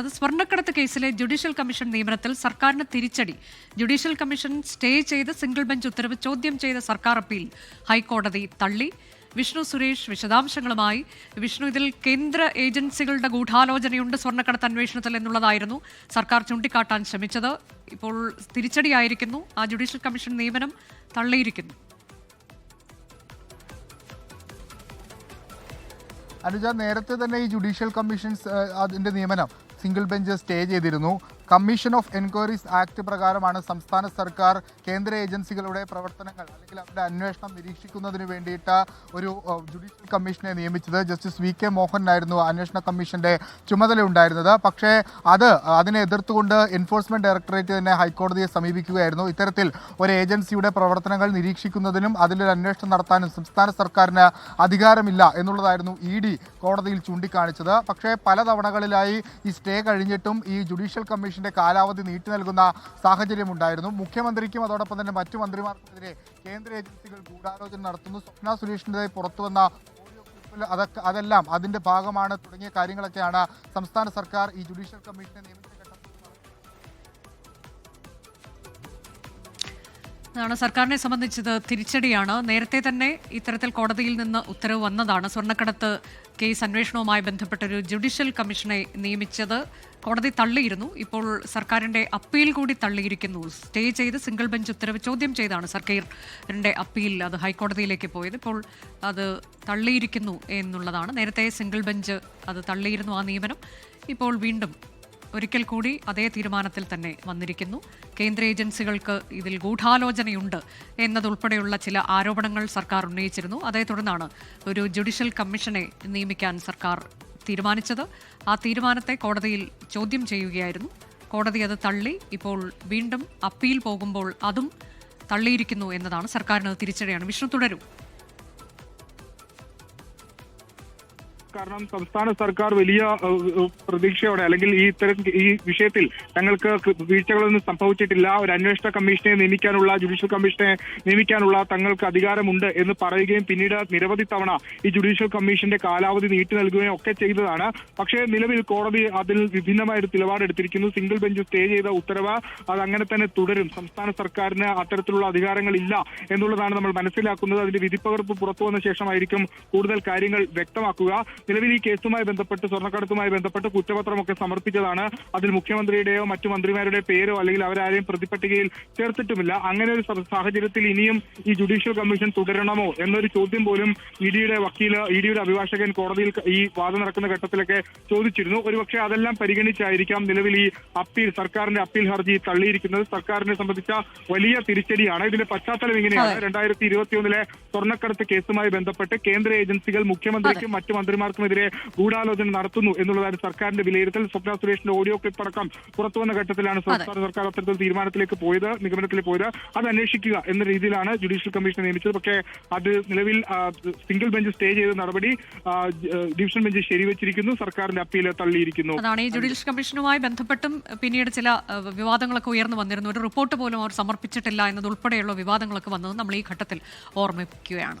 അത് സ്വർണക്കടത്ത് കേസിലെ ജുഡീഷ്യൽ കമ്മീഷൻ നിയമനത്തിൽ സർക്കാരിന് തിരിച്ചടി. ജുഡീഷ്യൽ കമ്മീഷൻ സ്റ്റേ ചെയ്ത് സിംഗിൾ ബെഞ്ച് ഉത്തരവ് ചോദ്യം ചെയ്ത സർക്കാർ അപ്പീൽ. ഹൈക്കോടതി തള്ളി. വിഷ്ണു സുരേഷ് വിശദാംശങ്ങളുമായി. വിഷ്ണു ഇതിൽ കേന്ദ്ര ഏജൻസികളുടെ ഗൂഢാലോചനയുണ്ട് സ്വർണക്കടത്ത് അന്വേഷണത്തിൽ എന്നുള്ളതായിരുന്നു സർക്കാർ ചൂണ്ടിക്കാട്ടാൻ ശ്രമിച്ചത്. ഇപ്പോൾ തിരിച്ചടിയായിരിക്കുന്നു. ആ ജുഡീഷ്യൽ കമ്മീഷൻ നിയമനം തള്ളിയിരിക്കുന്നു. അനുജ നേരത്തെ തന്നെ ഈ ജുഡീഷ്യൽ കമ്മീഷൻസ് അതിന്റെ നിയമനം സിംഗിൾ ബെഞ്ച് സ്റ്റേ ചെയ്തിരുന്നു. കമ്മീഷൻ ഓഫ് എൻക്വയറീസ് ആക്ട് പ്രകാരമാണ് സംസ്ഥാന സർക്കാർ കേന്ദ്ര ഏജൻസികളുടെ പ്രവർത്തനങ്ങൾ അല്ലെങ്കിൽ അവരുടെ അന്വേഷണം നിരീക്ഷിക്കുന്നതിന് വേണ്ടിയിട്ട് ഒരു ജുഡീഷ്യൽ കമ്മീഷനെ നിയമിച്ചത്. ജസ്റ്റിസ് വി കെ മോഹനായിരുന്നു അന്വേഷണ കമ്മീഷന്റെ ചുമതല ഉണ്ടായിരുന്നത്. പക്ഷേ അത് അതിനെ എതിർത്തുകൊണ്ട് എൻഫോഴ്സ്മെന്റ് ഡയറക്ടറേറ്റ് തന്നെ ഹൈക്കോടതിയെ സമീപിക്കുകയായിരുന്നു. ഇത്തരത്തിൽ ഒരു ഏജൻസിയുടെ പ്രവർത്തനങ്ങൾ നിരീക്ഷിക്കുന്നതിനും അതിലൊരു അന്വേഷണം നടത്താനും സംസ്ഥാന സർക്കാരിന് അധികാരമില്ല എന്നുള്ളതായിരുന്നു ഇ ഡി കോടതിയിൽ ചൂണ്ടിക്കാണിച്ചത്. പക്ഷേ പല തവണകളിലായി ഈ സ്റ്റേ കഴിഞ്ഞിട്ടും ഈ ജുഡീഷ്യൽ കമ്മീഷന്റെ കാലാവധി നീട്ടി നൽകുന്ന സാഹചര്യമുണ്ടായിരുന്നു. മുഖ്യമന്ത്രിക്കും അതോടൊപ്പം തന്നെ മറ്റു മന്ത്രിമാർക്കുമെതിരെ കേന്ദ്ര ഏജൻസികൾ ഗൂഢാലോചന നടത്തുന്നു. സ്വപ്ന സുരേഷിന്റെ പുറത്തു വന്ന അതൊക്കെ അതെല്ലാം അതിന്റെ ഭാഗമാണ്. തുടങ്ങിയ കാര്യങ്ങളൊക്കെയാണ് സംസ്ഥാന സർക്കാർ ഈ ജുഡീഷ്യൽ കമ്മീഷനെ നിയമിച്ച അതാണ് സർക്കാരിനെ സംബന്ധിച്ചത് തിരിച്ചടിയാണ്. നേരത്തെ തന്നെ ഇത്തരത്തിൽ കോടതിയിൽ നിന്ന് ഉത്തരവ് വന്നതാണ്. സ്വർണക്കടത്ത് കേസ് അന്വേഷണവുമായി ബന്ധപ്പെട്ട ഒരു ജുഡീഷ്യൽ കമ്മീഷനെ നിയമിച്ചത് കോടതി തള്ളിയിരുന്നു. ഇപ്പോൾ സർക്കാരിന്റെ അപ്പീൽ കൂടി തള്ളിയിരിക്കുന്നു. സ്റ്റേ ചെയ്ത് സിംഗിൾ ബെഞ്ച് ഉത്തരവ് ചോദ്യം ചെയ്താണ് സർക്കാരിന്റെ അപ്പീൽ. അത് ഹൈക്കോടതിയിലേക്ക് പോയത്. ഇപ്പോൾ അത് തള്ളിയിരിക്കുന്നു എന്നുള്ളതാണ്. നേരത്തെ സിംഗിൾ ബെഞ്ച് അത് തള്ളിയിരുന്നു ആ നിയമനം. ഇപ്പോൾ വീണ്ടും ഒരിക്കൽ കൂടി അതേ തീരുമാനത്തിൽ തന്നെ വന്നിരിക്കുന്നു. കേന്ദ്ര ഏജൻസികൾക്ക് ഇതിൽ ഗൂഢാലോചനയുണ്ട് എന്നതുൾപ്പെടെയുള്ള ചില ആരോപണങ്ങൾ സർക്കാർ ഉന്നയിച്ചിരുന്നു. അതേ തുടർന്നാണ് ഒരു ജുഡീഷ്യൽ കമ്മീഷനെ നിയമിക്കാൻ സർക്കാർ തീരുമാനിച്ചത്. ആ തീരുമാനത്തെ കോടതിയിൽ ചോദ്യം ചെയ്യുകയായിരുന്നു. കോടതി അത് തള്ളി. ഇപ്പോൾ വീണ്ടും അപ്പീൽ പോകുമ്പോൾ അതും തള്ളിയിരിക്കുന്നു എന്നതാണ് സർക്കാരിന് തിരിച്ചടിയാണ് വിഷ്ണു തുടരും. കാരണം സംസ്ഥാന സർക്കാർ വലിയ പ്രതീക്ഷയോടെ അല്ലെങ്കിൽ ഈ ഇത്തരം ഈ വിഷയത്തിൽ തങ്ങൾക്ക് വീഴ്ചകളൊന്നും സംഭവിച്ചിട്ടില്ല. ഒരു അന്വേഷണ കമ്മീഷനെ നിയമിക്കാനുള്ള ജുഡീഷ്യൽ കമ്മീഷനെ നിയമിക്കാനുള്ള തങ്ങൾക്ക് അധികാരമുണ്ട് എന്ന് പറയുകയും പിന്നീട് നിരവധി തവണ ഈ ജുഡീഷ്യൽ കമ്മീഷന്റെ കാലാവധി നീട്ടി നൽകുകയും ഒക്കെ ചെയ്തതാണ്. പക്ഷേ നിലവിൽ കോടതി അതിൽ വിഭിന്നമായ ഒരു നിലപാടെടുത്തിരിക്കുന്നു. സിംഗിൾ ബെഞ്ച് സ്റ്റേ ചെയ്ത ഉത്തരവ് അത് അങ്ങനെ തന്നെ തുടരും. സംസ്ഥാന സർക്കാരിന് അത്തരത്തിലുള്ള അധികാരങ്ങളില്ല എന്നുള്ളതാണ് നമ്മൾ മനസ്സിലാക്കുന്നത്. അതിന്റെ വിധിപ്പകർപ്പ് പുറത്തു വന്ന ശേഷമായിരിക്കും കൂടുതൽ കാര്യങ്ങൾ വ്യക്തമാക്കുക. നിലവിൽ ഈ കേസുമായി ബന്ധപ്പെട്ട് സ്വർണക്കടത്തുമായി ബന്ധപ്പെട്ട് കുറ്റപത്രമൊക്കെ സമർപ്പിച്ചതാണ്. അതിൽ മുഖ്യമന്ത്രിയുടെയോ മറ്റു മന്ത്രിമാരുടെ പേരോ അല്ലെങ്കിൽ അവരാരെയും പ്രതിപട്ടികയിൽ ചേർത്തിട്ടുമില്ല. അങ്ങനെ ഒരു സാഹചര്യത്തിൽ ഇനിയും ഈ ജുഡീഷ്യൽ കമ്മീഷൻ തുടരണമോ എന്നൊരു ചോദ്യം പോലും ഇഡിയുടെ വക്കീൽ ഇഡിയുടെ അഭിഭാഷകൻ കോടതിയിൽ ഈ വാദം നടക്കുന്ന ഘട്ടത്തിലൊക്കെ ചോദിച്ചിരുന്നു. ഒരുപക്ഷെ അതെല്ലാം പരിഗണിച്ചായിരിക്കാം നിലവിൽ ഈ അപ്പീൽ സർക്കാരിന്റെ അപ്പീൽ ഹർജി തള്ളിയിരിക്കുന്നത്. സർക്കാരിനെ സംബന്ധിച്ച വലിയ തിരിച്ചടിയാണ്. ഇതിന്റെ പശ്ചാത്തലം ഇങ്ങനെയാണ്. രണ്ടായിരത്തി ഇരുപത്തിയൊന്നിലെ സ്വർണക്കടത്ത് കേസുമായി ബന്ധപ്പെട്ട് കേന്ദ്ര ഏജൻസികൾ മുഖ്യമന്ത്രിക്കും മറ്റു മന്ത്രിമാർക്കുമെതിരെ ഗൂഢാലോചന നടത്തുന്നു എന്നുള്ളതാണ് സർക്കാരിന്റെ വിലയിരുത്തൽ. സ്വപ്ന സുരേഷിന്റെ ഓഡിയോ ക്ലിപ്പ് അടക്കം പുറത്തു വന്ന ഘട്ടത്തിലാണ് സംസ്ഥാന സർക്കാർ അത്തരത്തിൽ തീരുമാനത്തിലേക്ക് പോയത് നിഗമനത്തിൽ പോയത്. അത് അന്വേഷിക്കുക എന്ന രീതിയിലാണ് ജുഡീഷ്യൽ കമ്മീഷനെ നിയമിച്ചത്. പക്ഷേ അത് നിലവിൽ സിംഗിൾ ബെഞ്ച് സ്റ്റേ ചെയ്ത നടപടി ഡിവിഷൻ ബെഞ്ച് ശരിവച്ചിരിക്കുന്നു. സർക്കാരിന്റെ അപ്പീൽ തള്ളിയിരിക്കുന്നു. അതാണ് ഈ ജുഡീഷ്യൽ കമ്മീഷനുമായി ബന്ധപ്പെട്ടും പിന്നീട് ചില വിവാദങ്ങളൊക്കെ ഉയർന്നു വന്നിരുന്നു. ഒരു റിപ്പോർട്ട് പോലും അവർ സമർപ്പിച്ചിട്ടില്ല എന്നതുൾപ്പെടെയുള്ള വിവാദങ്ങളൊക്കെ വന്നത് നമ്മൾ ഈ ഘട്ടത്തിൽ ഓർമ്മിപ്പിക്കുകയാണ്.